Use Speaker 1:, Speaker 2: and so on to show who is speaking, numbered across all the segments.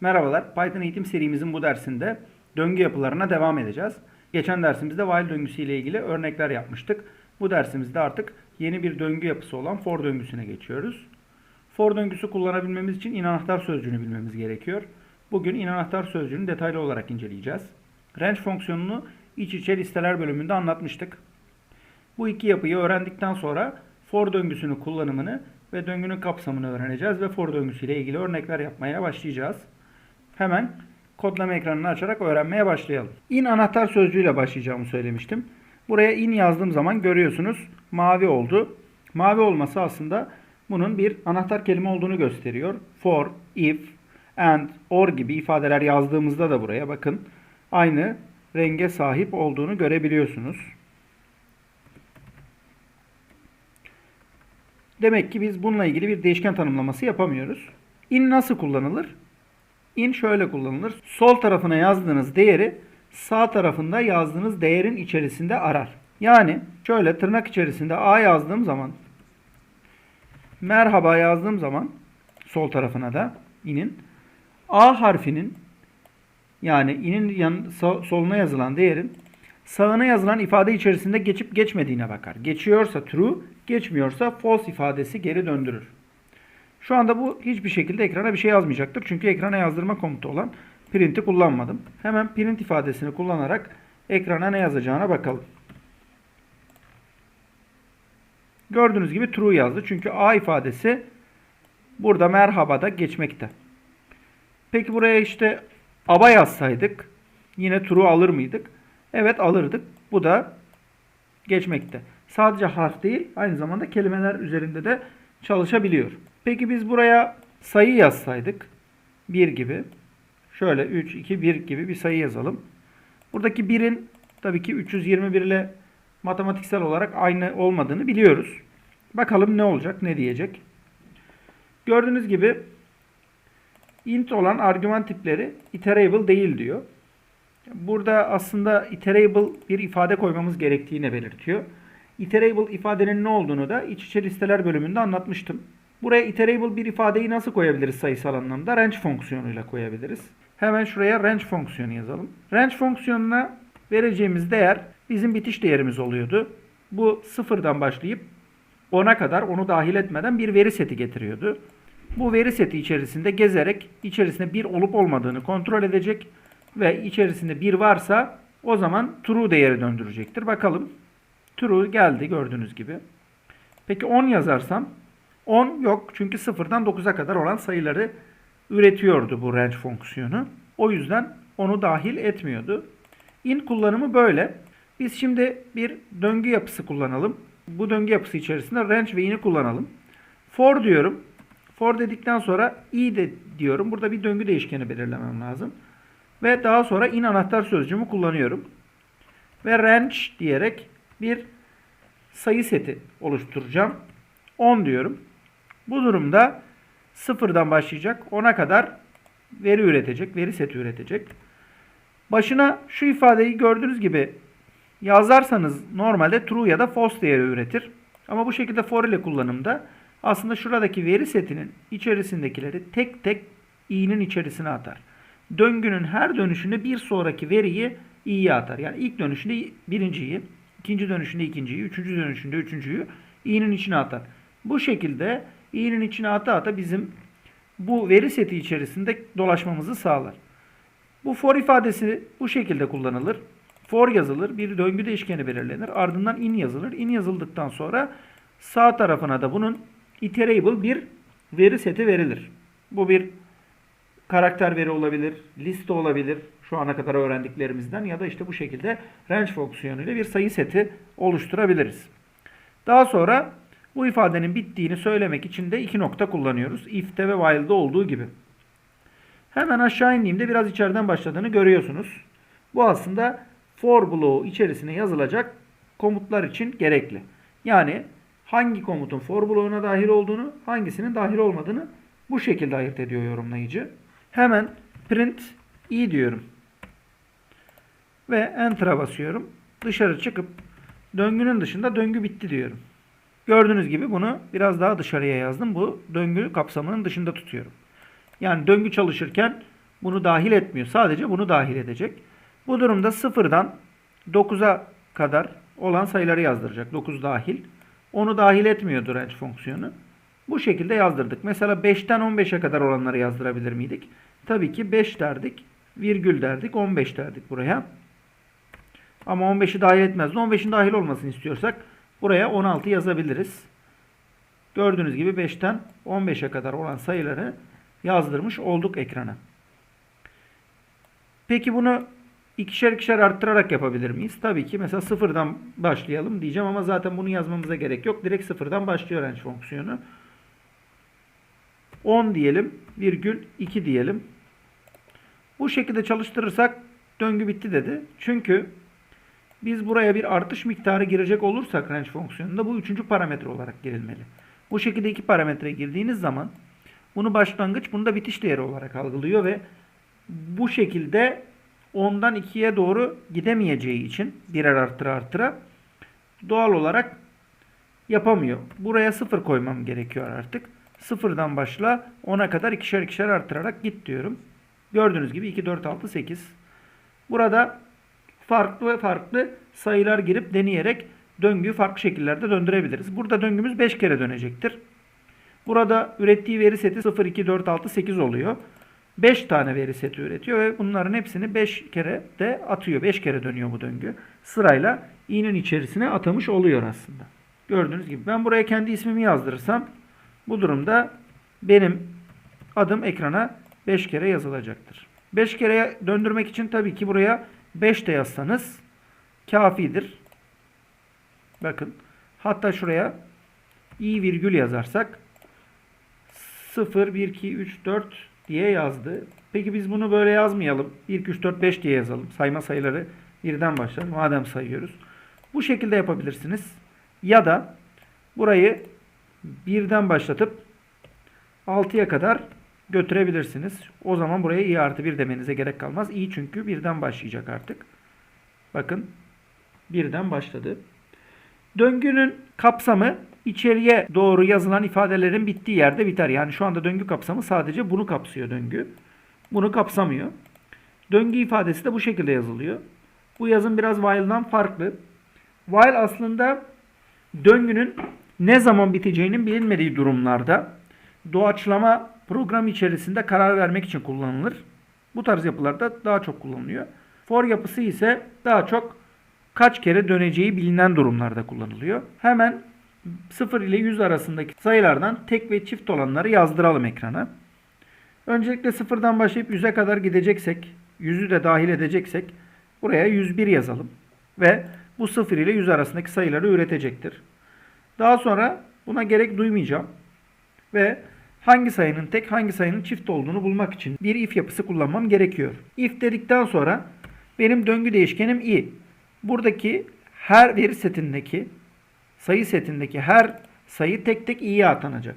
Speaker 1: Merhabalar, Python eğitim serimizin bu dersinde döngü yapılarına devam edeceğiz. Geçen dersimizde while döngüsü ile ilgili örnekler yapmıştık. Bu dersimizde artık yeni bir döngü yapısı olan for döngüsüne geçiyoruz. For döngüsü kullanabilmemiz için in anahtar sözcüğünü bilmemiz gerekiyor. Bugün in anahtar sözcüğünü detaylı olarak inceleyeceğiz. Range fonksiyonunu iç içe listeler bölümünde anlatmıştık. Bu iki yapıyı öğrendikten sonra for döngüsünün kullanımını ve döngünün kapsamını öğreneceğiz ve for döngüsüyle ilgili örnekler yapmaya başlayacağız. Hemen kodlama ekranını açarak öğrenmeye başlayalım. In anahtar sözcüğüyle başlayacağımı söylemiştim. Buraya in yazdığım zaman görüyorsunuz mavi oldu. Mavi olması aslında bunun bir anahtar kelime olduğunu gösteriyor. For, if, and, or gibi ifadeler yazdığımızda da buraya bakın aynı renge sahip olduğunu görebiliyorsunuz. Demek ki biz bununla ilgili bir değişken tanımlaması yapamıyoruz. In nasıl kullanılır? In şöyle kullanılır. Sol tarafına yazdığınız değeri sağ tarafında yazdığınız değerin içerisinde arar. Yani şöyle tırnak içerisinde A yazdığım zaman merhaba yazdığım zaman sol tarafına da inin A harfinin yani inin yan, sol- soluna yazılan değerin sağına yazılan ifade içerisinde geçip geçmediğine bakar. Geçiyorsa true, geçmiyorsa false ifadesi geri döndürür. Şu anda bu hiçbir şekilde ekrana bir şey yazmayacaktır. Çünkü ekrana yazdırma komutu olan print'i kullanmadım. Hemen print ifadesini kullanarak ekrana ne yazacağına bakalım. Gördüğünüz gibi true yazdı. Çünkü A ifadesi burada merhabada geçmekte. Peki buraya işte aba yazsaydık yine true alır mıydık? Evet alırdık. Bu da geçmekte. Sadece harf değil aynı zamanda kelimeler üzerinde de çalışabiliyor. Peki biz buraya sayı yazsaydık 1 gibi şöyle 3, 2, 1 gibi bir sayı yazalım. Buradaki 1'in tabii ki 321 ile matematiksel olarak aynı olmadığını biliyoruz. Bakalım ne olacak, ne diyecek. Gördüğünüz gibi int olan argüman tipleri iterable değil diyor. Burada aslında iterable bir ifade koymamız gerektiğini belirtiyor. Iterable ifadenin ne olduğunu da iç içe listeler bölümünde anlatmıştım. Buraya iterable bir ifadeyi nasıl koyabiliriz sayısal anlamda? Range fonksiyonuyla koyabiliriz. Hemen şuraya range fonksiyonu yazalım. Range fonksiyonuna vereceğimiz değer bizim bitiş değerimiz oluyordu. Bu sıfırdan başlayıp 10'a kadar onu dahil etmeden bir veri seti getiriyordu. Bu veri seti içerisinde gezerek içerisinde bir olup olmadığını kontrol edecek ve içerisinde bir varsa o zaman true değeri döndürecektir. Bakalım. True geldi gördüğünüz gibi. Peki 10 yazarsam 10 yok çünkü 0'dan 9'a kadar olan sayıları üretiyordu bu range fonksiyonu. O yüzden onu dahil etmiyordu. In kullanımı böyle. Biz şimdi bir döngü yapısı kullanalım. Bu döngü yapısı içerisinde range ve in'i kullanalım. For diyorum. For dedikten sonra i de diyorum. Burada bir döngü değişkeni belirlemem lazım. Ve daha sonra in anahtar sözcüğümü kullanıyorum. Ve range diyerek bir sayı seti oluşturacağım. 10 diyorum. Bu durumda sıfırdan başlayacak 10'a kadar veri üretecek, veri seti üretecek. Başına şu ifadeyi gördüğünüz gibi yazarsanız normalde true ya da false değeri üretir. Ama bu şekilde for ile kullanımda aslında şuradaki veri setinin içerisindekileri tek tek i'nin içerisine atar. Döngünün her dönüşünde bir sonraki veriyi i'ye atar. Yani ilk dönüşünde birinciyi, ikinci dönüşünde ikinciyi, üçüncü dönüşünde üçüncüyü i'nin içine atar. Bu şekilde i'nin içine ata ata bizim bu veri seti içerisinde dolaşmamızı sağlar. Bu for ifadesi bu şekilde kullanılır. For yazılır, bir döngü değişkeni belirlenir. Ardından in yazılır. In yazıldıktan sonra sağ tarafına da bunun iterable bir veri seti verilir. Bu bir karakter veri olabilir, liste olabilir şu ana kadar öğrendiklerimizden ya da işte bu şekilde range fonksiyonu ile bir sayı seti oluşturabiliriz. Daha sonra bu ifadenin bittiğini söylemek için de iki nokta kullanıyoruz. If'te ve while'de olduğu gibi. Hemen aşağı indiğimde biraz içeriden başladığını görüyorsunuz. Bu aslında for bloğu içerisine yazılacak komutlar için gerekli. Yani hangi komutun for bloğuna dahil olduğunu, hangisinin dahil olmadığını bu şekilde ayırt ediyor yorumlayıcı. Hemen print i diyorum. Ve enter'a basıyorum. Dışarı çıkıp döngünün dışında döngü bitti diyorum. Gördüğünüz gibi bunu biraz daha dışarıya yazdım. Bu döngü kapsamının dışında tutuyorum. Yani döngü çalışırken Bunu dahil etmiyor. Sadece bunu dahil edecek. Bu durumda sıfırdan 9'a kadar olan sayıları yazdıracak. 9 dahil. Onu dahil etmiyordu range fonksiyonu. Bu şekilde yazdırdık. Mesela 5'ten 15'e kadar olanları yazdırabilir miydik? Tabii ki 5 derdik. Virgül derdik. 15 derdik buraya. Ama 15'i dahil etmezdi. 15'in dahil olmasını istiyorsak buraya 16 yazabiliriz. Gördüğünüz gibi 5'ten 15'e kadar olan sayıları yazdırmış olduk ekrana. Peki bunu ikişer ikişer arttırarak yapabilir miyiz? Tabii ki mesela sıfırdan başlayalım diyeceğim ama zaten bunu yazmamıza gerek yok. Direkt sıfırdan başlıyor range fonksiyonu. 10 diyelim, virgül 2 diyelim. Bu şekilde çalıştırırsak döngü bitti dedi. Çünkü biz buraya bir artış miktarı girecek olursak range fonksiyonunda bu üçüncü parametre olarak girilmeli. Bu şekilde iki parametre girdiğiniz zaman bunu başlangıç, bunu da bitiş değeri olarak algılıyor ve bu şekilde 10'dan 2'ye doğru gidemeyeceği için birer arttıra arttıra doğal olarak yapamıyor. Buraya 0 koymam gerekiyor artık. Sıfırdan başla 10'a kadar ikişer ikişer arttırarak git diyorum. Gördüğünüz gibi 2, 4, 6, 8. Burada farklı farklı sayılar girip deneyerek döngüyü farklı şekillerde döndürebiliriz. Burada döngümüz 5 kere dönecektir. Burada ürettiği veri seti 0, 2, 4, 6, 8 oluyor. 5 tane veri seti üretiyor ve bunların hepsini 5 kere de atıyor. 5 kere dönüyor bu döngü. Sırayla i'nin içerisine atamış oluyor aslında. Gördüğünüz gibi ben buraya kendi ismimi yazdırırsam bu durumda benim adım ekrana 5 kere yazılacaktır. 5 kere döndürmek için tabii ki buraya 5 de yazsanız kafidir. Bakın. Hatta şuraya i virgül yazarsak 0, 1, 2, 3, 4 diye yazdı. Peki biz bunu böyle yazmayalım. 1, 2, 3, 4, 5 diye yazalım. Sayma sayıları birden başlar. Madem sayıyoruz. Bu şekilde yapabilirsiniz. Ya da burayı birden başlatıp 6'ya kadar götürebilirsiniz. O zaman buraya i artı 1 demenize gerek kalmaz. i çünkü birden başlayacak artık. Bakın birden başladı. Döngünün kapsamı içeriye doğru yazılan ifadelerin bittiği yerde biter. Yani şu anda döngü kapsamı sadece bunu kapsıyor döngü. Bunu kapsamıyor. Döngü ifadesi de bu şekilde yazılıyor. Bu yazım biraz while'dan farklı. While aslında döngünün ne zaman biteceğinin bilinmediği durumlarda doğaçlama program içerisinde karar vermek için kullanılır. Bu tarz yapılarda daha çok kullanılıyor. For yapısı ise daha çok kaç kere döneceği bilinen durumlarda kullanılıyor. Hemen 0 ile 100 arasındaki sayılardan tek ve çift olanları yazdıralım ekrana. Öncelikle sıfırdan başlayıp 100'e kadar gideceksek, 100'ü de dahil edeceksek buraya 101 yazalım. Ve bu 0 ile 100 arasındaki sayıları üretecektir. Daha sonra buna gerek duymayacağım. Ve hangi sayının tek hangi sayının çift olduğunu bulmak için bir if yapısı kullanmam gerekiyor. If dedikten sonra benim döngü değişkenim i. Buradaki her veri setindeki sayı setindeki her sayı tek tek i'ye atanacak.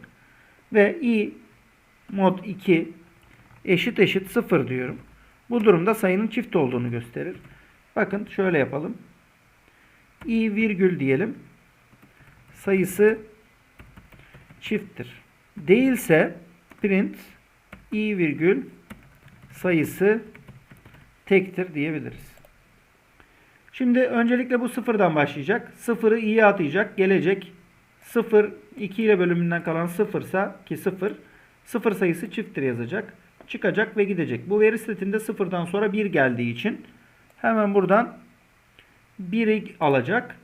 Speaker 1: Ve i mod 2 eşit eşit 0 diyorum. Bu durumda sayının çift olduğunu gösterir. Bakın şöyle yapalım. i virgül diyelim. Sayısı çifttir. Değilse print i virgül sayısı tektir diyebiliriz. Şimdi öncelikle bu sıfırdan başlayacak. Sıfırı i'ye atayacak. Gelecek. 0 2 ile bölümünden kalan sıfırsa ki 0 sıfır sayısı çifttir yazacak. Çıkacak ve gidecek. Bu veri setinde sıfırdan sonra 1 geldiği için hemen buradan 1'i alacak.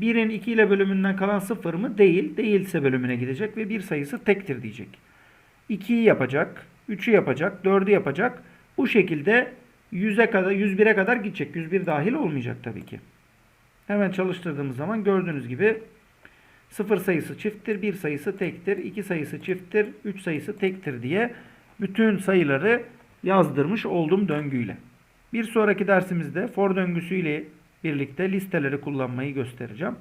Speaker 1: 1'in 2 ile bölümünden kalan 0 mı? Değil. Değilse bölümüne gidecek ve bir sayısı tektir diyecek. 2'yi yapacak. 3'ü yapacak. 4'ü yapacak. Bu şekilde 100'e kadar 101'e kadar gidecek. 101 dahil olmayacak tabii ki. Hemen çalıştırdığımız zaman gördüğünüz gibi 0 sayısı çifttir, 1 sayısı tektir, 2 sayısı çifttir, 3 sayısı tektir diye bütün sayıları yazdırmış oldum döngüyle. Bir sonraki dersimizde for döngüsüyle birlikte listeleri kullanmayı göstereceğim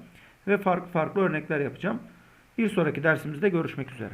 Speaker 1: ve farklı farklı örnekler yapacağım. Bir sonraki dersimizde görüşmek üzere.